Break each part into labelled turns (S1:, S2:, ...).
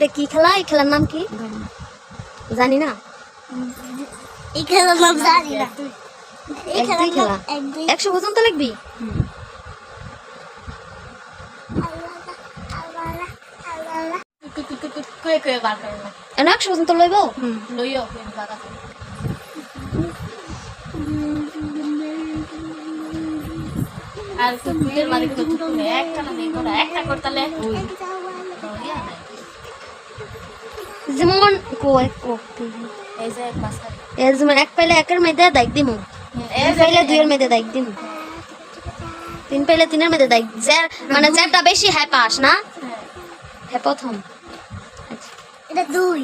S1: এটা কি খেলা? এই খেলার নাম কি? জানি না
S2: এই খেলার নাম জানি না। এই খেলার
S1: খেলা। একশো পর্যন্ত লিখবি? এন একশো পর্যন্ত লইব?
S3: লইও আর তো কুয়ের তো একটা না একটা করতালে।
S1: যেমন কো এক কো
S3: এই যে এক মাস
S1: যেমন এক পাইলে একের মধ্যে দাগ দিমু। দুই পাইলে দুইয়ের মধ্যে দাগ দিমু। তিন পাইলে তিনের মধ্যে দাগ যার মানে যারটা বেশি হ্যাঁ পাস না? হ্যাঁ প্রথম। আচ্ছা।
S2: এটা দুই।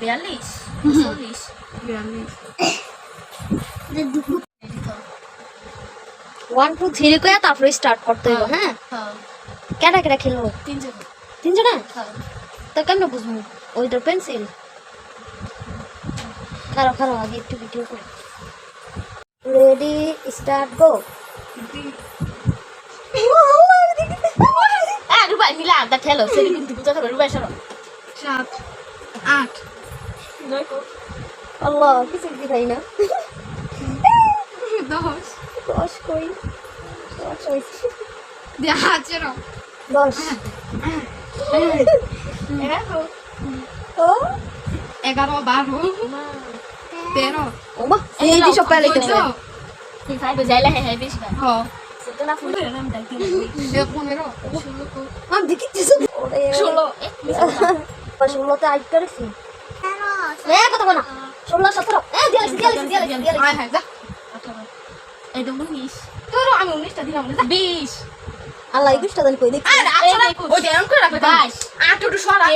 S3: বিয়াল্লিশ? চল্লিশ?
S1: ওয়ান টু থ্রি করে তারপরে স্টার্ট করতে হবে হ্যাঁ।
S3: হ্যাঁ?
S1: কেটা কেটা খেলব?
S3: তিনজন।
S1: তিনজনা?
S3: হ্যাঁ।
S1: তো কেমন বুঝব। ওই তোর পেন্সিল খারাপ খারাপ আগে একটু ভিডিও করে। Ready start go
S3: Mila, da telo, se ele pintu puta sama Rubai saro.
S4: সাত আট।
S1: আল্লাহ কিছু না।
S4: দশ।
S1: দশ কই? দশ হয়েছে দশ। ও
S4: এগারো বারো তেরো।
S1: এই দি সব পাইলে
S4: চোদ্দ
S3: Si sai do jala hai hai bish ba.
S4: হ
S3: Se to na full ram da ki.
S4: এ পনেরো।
S1: আমি দেখি কিছু ওরে।
S3: Solo, eh,
S1: ষোলোতে আট করেছি। কত না। ষোলো সতেরো। এ দিয়ালিস দিয়ালিস দিয়ালিস দিয়ালিস
S4: হ্যাঁ যা।
S3: do unis.
S4: তোর আমি উনিশটা দিলাম না
S3: Bish.
S1: আল্লাহ একুশটা জানি কই
S4: ছড়াই ওই যে এরকম করে রাখবে
S3: Bash.
S4: আট একটু সরা.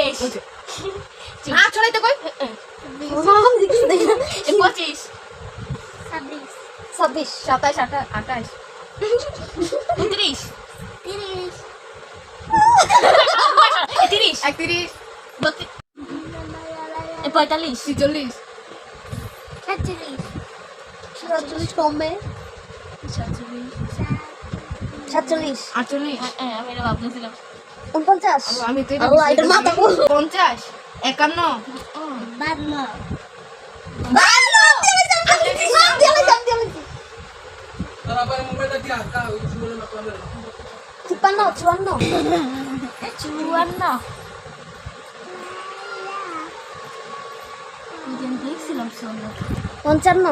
S4: আট ছড়াইতে কই?
S3: pochin.
S2: ছাব্বিশ।
S1: ছাব্বিশ।
S4: সাতাইশ আঠাশ আঠাশ
S3: Untris.
S2: তিরিশ।
S4: একত্রিশ।
S3: Boti. Eh,
S4: ছিচল্লিশ।
S2: সাতচল্লিশ
S1: সাতচল্লিশ কমবে। সাতচল্লিশ।
S4: আটচল্লিশ
S3: Eh, আমি না ভাবতেছিলাম।
S1: উনপঞ্চাশ
S4: আমি তো। পঞ্চাশ একান্ন
S2: বান্ন
S1: তিপ্পান্ন চুয়ান্ন
S3: চুয়ান্ন
S1: পঞ্চান্ন।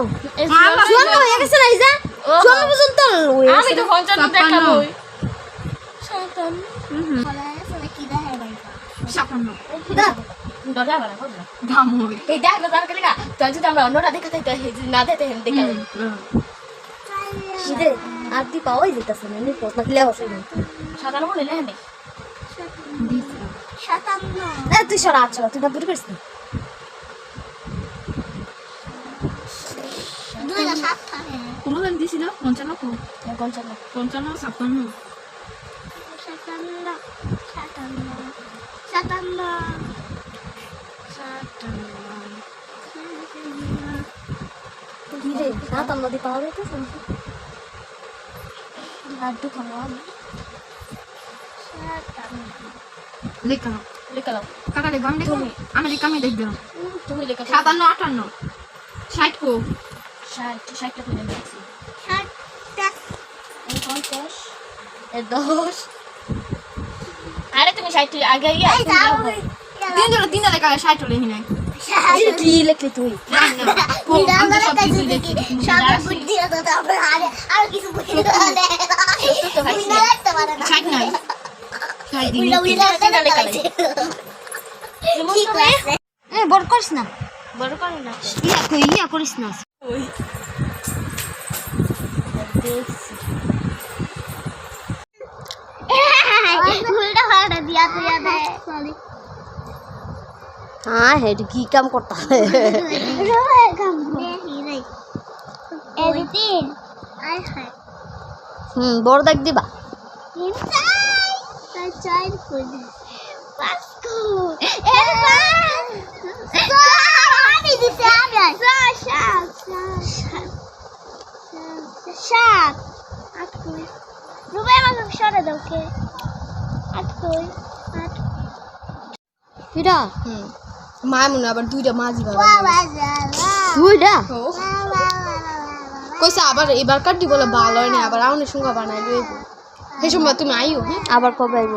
S1: চুয়ান্ন হয়ে গেছে না ইজা। চুয়ান্ন পর্যন্ত
S3: আমি তো পঞ্চান্ন
S4: ছাপ্পান্ন।
S3: অন্যটা দেখাতে না দেখাতে দেখা
S1: শীতে আর তুই পাওয়াই যেতেছে না এমনি প্রশ্ন দিলে হসে না
S3: সাতান্ন বলে লেহেন
S2: সাতান্ন
S1: এ, তুই সরা আচ্ছা তুই না পারছিস
S2: দুই না সাত থাকে
S4: কোনো দিছিল পঞ্চান্ন
S3: পঞ্চান্ন
S4: পঞ্চান্ন ছাপ্পান্ন
S2: সাতান্ন সাতান্ন সাতান্ন
S1: কি রে সাতান্ন দিয়ে পাওয়া যেতেছে না
S3: আর দুটো নাম
S4: লেখা
S3: লিখলাম।
S4: কাকা দেখব আমি দেখব আমি লিখা আমি দেখব
S3: তুমি লেখা
S4: সাতান্ন আটান্ন। ষাট কো।
S3: ষাট ষাটটা তুলে নিয়েছি
S2: ষাটটা।
S3: পঞ্চাশ দশ। আরে তুমি ষাট আগে গিয়ে
S4: তিন
S1: কি লিখলি তুই? বড় করিস না।
S3: বড় করে না।
S1: ইয়া করিস না।
S2: দিয়া দিয়া দেয়।
S1: হ্যাঁ হেড কি কাম করতা?
S2: হায়।
S1: হুম বড় দেখ দিবা।
S2: আমি সাত। সাত। সাত। সাত। আট কই রুবাই আমাকে সরে দাও কে? আট কই আট
S1: কিরা
S4: হুম। মা মনে আবার দুইটা মাঝি
S1: দুইটা?
S4: কইছে আবার এবার কাটি বলে ভালো হয় না আবার আউনের সঙ্গে বানাই লইব। সেই সময় তুমি আইও হ্যাঁ?
S1: আবার কবে আইব?